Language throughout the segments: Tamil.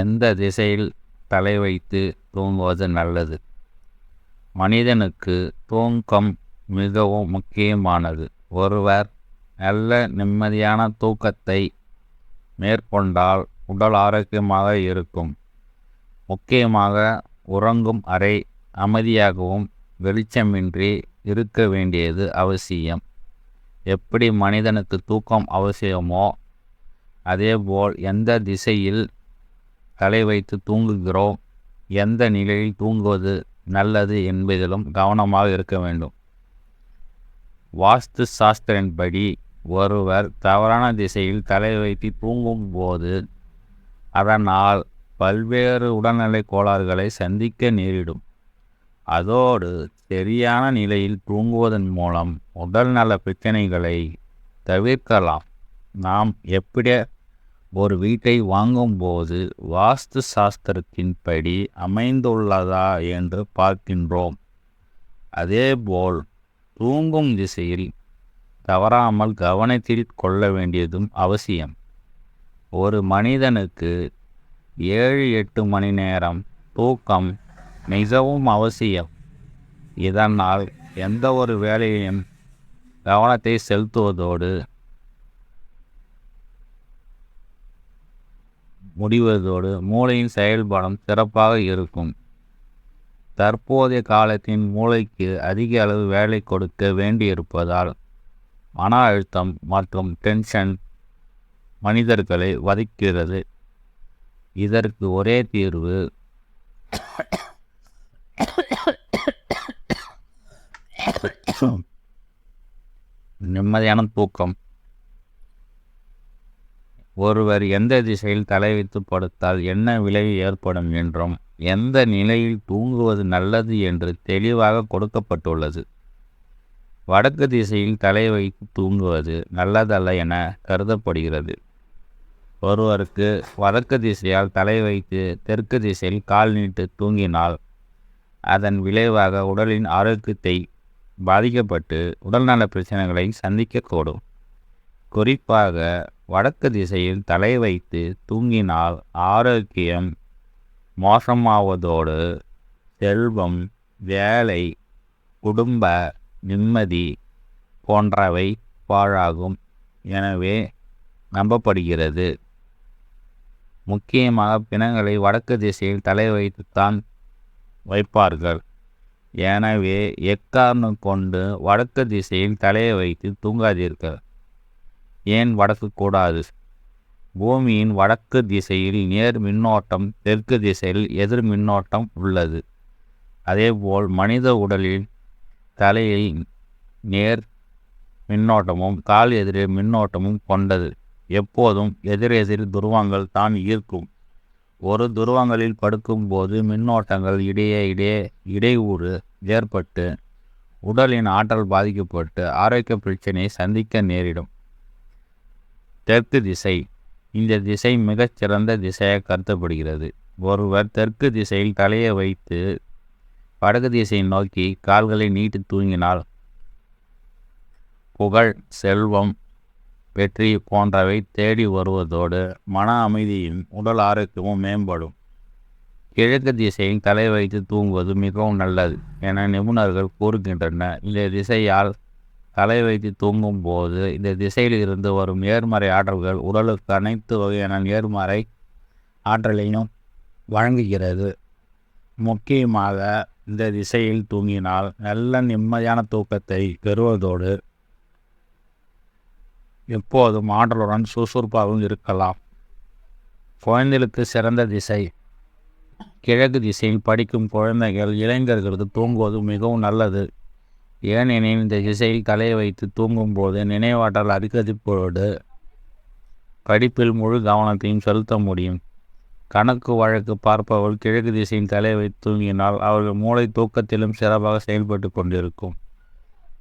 எந்த திசையில் தலை வைத்து தூங்குவது நல்லது? மனிதனுக்கு தூக்கம் மிகவும் முக்கியமானது. ஒருவர் நல்ல நிம்மதியான தூக்கத்தை மேற்கொண்டால் உடல் ஆரோக்கியமாக இருக்கும். முக்கியமாக உறங்கும் அறை அமைதியாகவும் வெளிச்சமின்றி இருக்க வேண்டியது அவசியம். எப்படி மனிதனுக்கு தூக்கம் அவசியமோ அதேபோல் எந்த திசையில் தலை வைத்து தூங்குகிறோம். எந்த நிலையில் தூங்குவது நல்லது என்பதிலும் கவனமாக இருக்க வேண்டும். வாஸ்து சாஸ்திரன்படி ஒருவர் தவறான திசையில் தலை வைத்து தூங்கும்போது அதனால் பல்வேறு உடல்நிலை கோளாறுகளை சந்திக்க நேரிடும். அதோடு சரியான நிலையில் தூங்குவதன் மூலம் உடல்நல பிரச்சனைகளை தவிர்க்கலாம். நாம் எப்படி ஒரு வீட்டை வாங்கும்போது வாஸ்து சாஸ்திரத்தின்படி அமைந்துள்ளதா என்று பார்க்கின்றோம். அதேபோல் தூங்கும் திசையில் தவறாமல் கவனத்தில் கொள்ள வேண்டியதும் அவசியம். ஒரு மனிதனுக்கு ஏழு எட்டு மணி நேரம் தூக்கம் மிகவும் அவசியம். இதனால் எந்த ஒரு வேலையையும் கவனத்தை செலுத்துவதோடு முடிவதோடு மூளையின் செயல்பாடும் சிறப்பாக இருக்கும். தற்போதைய காலத்தின் மூளைக்கு அதிக அளவு வேலை கொடுக்க வேண்டியிருப்பதால் மன அழுத்தம் மற்றும் டென்ஷன் மனிதர்களை வதைக்கிறது. இதற்கு ஒரே தீர்வு நிம்மதியான தூக்கம். ஒருவர் எந்த திசையில் தலை வைத்து படுத்தால் என்ன விளைவு ஏற்படும் என்றும் எந்த நிலையில் தூங்குவது நல்லது என்று தெளிவாக கொடுக்கப்பட்டுள்ளது. வடக்கு திசையில் தலை வைத்து தூங்குவது நல்லதல்ல என கருதப்படுகிறது. ஒருவருக்கு வடக்கு திசையால் தலை வைத்து தெற்கு திசையில் கால் நீட்டு தூங்கினால் அதன் விளைவாக உடலின் ஆரோக்கியத்தை பாதிக்கப்பட்டு உடல்நல பிரச்சனைகளை சந்திக்கக்கூடும். குறிப்பாக வடக்கு திசையில் தலை வைத்து தூங்கினால் ஆரோக்கியம் மோசமாவதோடு செல்வம் வேலை குடும்ப நிம்மதி போன்றவை பாழாகும். எனவே நம்பப்படுகிறது. முக்கியமாக பிணங்களை வடக்கு திசையில் தலை வைத்துத்தான் வைப்பார்கள். எனவே எக்காரணம் கொண்டு வடக்கு திசையில் தலையை வைத்து தூங்காதீர்கள். ஏன் வடக்கு கூடாது? பூமியின் வடக்கு திசையில் நேர் மின்னோட்டம் தெற்கு திசையில் எதிர் மின்னோட்டம் உள்ளது. அதேபோல் மனித உடலில் தலையில் நேர் மின்னோட்டமும் கால் எதிரே மின்னோட்டமும் கொண்டது. எப்போதும் எதிரெதிர் துருவங்கள் தான் ஈர்க்கும் ஒரு துருவங்களில் படுக்கும்போது மின்னோட்டங்கள் இடையே இடையே இடையூறு ஏற்பட்டு உடலின் ஆற்றல் பாதிக்கப்பட்டு ஆரோக்கிய பிரச்சனையை சந்திக்க நேரிடும். தெற்கு திசை. இந்த திசை மிகச்சிறந்த திசையாக கருதப்படுகிறது. ஒருவர் தெற்கு திசையில் தலையை வைத்து வடக்கு திசையை நோக்கி கால்களை நீட்டி தூங்கினால் புகழ் செல்வம் வெற்றி போன்றவை தேடி வருவதோடு மன அமைதியும் உடல் ஆரோக்கியமும் மேம்படும். கிழக்கு திசையில் தலை வைத்து தூங்குவது மிகவும் நல்லது என நிபுணர்கள் கூறுகின்றனர். இந்த திசையால் தலை வைத்து தூங்கும் போது இந்த திசையில் இருந்து வரும் நேர்மறை ஆற்றல்கள் உடலுக்கு அனைத்து வகையான நேர்மறை ஆற்றலையும் வழங்குகிறது. முக்கியமாக இந்த திசையில் தூங்கினால் நல்ல நிம்மதியான தூக்கத்தை பெறுவதோடு எப்போதும் ஆற்றலுடன் சுறுசுறுப்பாகவும் இருக்கலாம். குழந்தைகளுக்கு சிறந்த திசை கிழக்கு திசையில் படிக்கும் குழந்தைகள் இளைஞர்களுக்கு தூங்குவது மிகவும் நல்லது. ஏனெனில் இந்த திசையில் தலையை வைத்து தூங்கும்போது நினைவாற்றல் அதிகரிப்போடு படிப்பில் முழு கவனத்தையும் செலுத்த முடியும். கணக்கு வழக்கு பார்ப்பவர்கள் கிழக்கு திசையில் தலையை வைத்து தூங்கினால் அவர்கள் மூளை தூக்கத்திலும் சிறப்பாக செயல்பட்டு கொண்டிருக்கும்.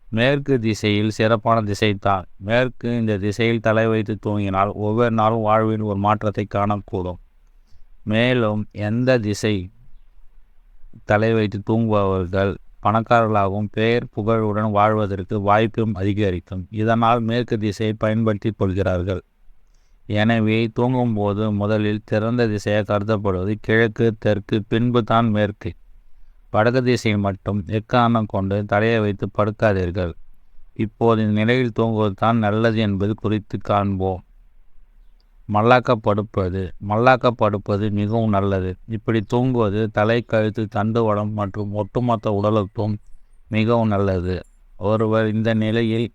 மேற்கு திசையில் சிறப்பான திசைத்தான் மேற்கு இந்த திசையில் தலை வைத்து தூங்கினால் ஒவ்வொரு நாளும் வாழ்வில் ஒரு மாற்றத்தை காணக்கூடும். மேலும் எந்த திசை தலை வைத்து தூங்குபவர்கள் பணக்காரர்களாகவும் பெயர் புகழுடன் வாழ்வதற்கு வாய்ப்பும் அதிகரிக்கும். இதனால் மேற்கு திசையை பயன்படுத்தி கொள்கிறார்கள். எனவே தூங்கும்போது முதலில் திறந்த திசையாக கருதப்படுவது கிழக்கு தெற்கு பின்பு தான் மேற்கு. வடக்கு திசையில் மட்டும் எக்காரணம் கொண்டு தடையை வைத்து படுக்காதீர்கள். இப்போது இந்த நிலையில் தூங்குவது தான் நல்லது என்பது குறித்து காண்போம். மல்லாக்க படுப்பது மல்லாக்க படுப்பது மிகவும் நல்லது. இப்படி தூங்குவது தலை கழுத்து தண்டுவடம் மற்றும் ஒட்டுமொத்த உடலுக்கும் மிகவும் நல்லது. ஒருவர் இந்த நிலையில்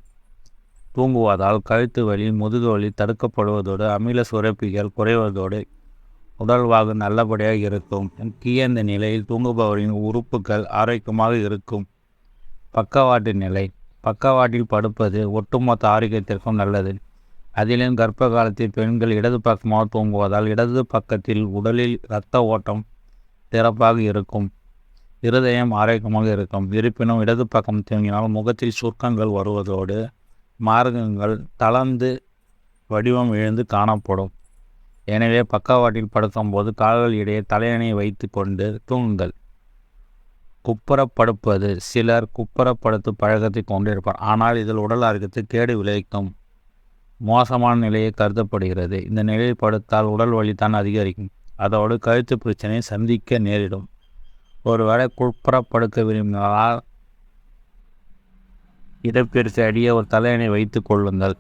தூங்குவதால் கழுத்து வலி முதுகு வலி தடுக்கப்படுவதோடு அமில சுரப்பிகள் குறைவதோடு உடல்வாகு நல்லபடியாக இருக்கும். முக்கிய இந்த நிலையில் தூங்குபவரின் உறுப்புகள் ஆரோக்கியமாக இருக்கும். பக்கவாட்டு நிலை. பக்கவாட்டில் படுப்பது ஒட்டுமொத்த ஆரோக்கியத்திற்கும் நல்லது. அதிலும் கர்ப்ப காலத்தில் பெண்கள் இடது பக்கமாக தூங்குவதால் இடது பக்கத்தில் உடலில் இரத்த ஓட்டம் சிறப்பாக இருக்கும். இருதயம் ஆரோக்கியமாக இருக்கும். இருப்பினும் இடது பக்கம் தூங்கினால் முகத்தில் சுருக்கங்கள் வருவதோடு மார்க்கங்கள் தளர்ந்து வடிவம் எழுந்து காணப்படும். எனவே பக்கவாட்டில் படுக்கும்போது கால்கள் இடையே தலையணை வைத்து கொண்டு தூங்குங்கள். குப்புறப்படுப்பது. சிலர் குப்புறப்படுத்து பழக்கத்தை கொண்டிருப்பார். ஆனால் இதில் உடல் ஆரோக்கியத்தை கேடு விளைவிக்கும். மோசமான நிலையை கருதப்படுகிறது. இந்த நிலையில் படுத்தால் உடல் வலி தான் அதிகரிக்கும். அதோடு கழுத்து பிரச்சனை சந்திக்க நேரிடும். ஒருவேளை குப்புறப்படுக்க விரும்பினால் இடப்பெருசை அடியே ஒரு தலையணை வைத்து கொள்ளுங்கள்.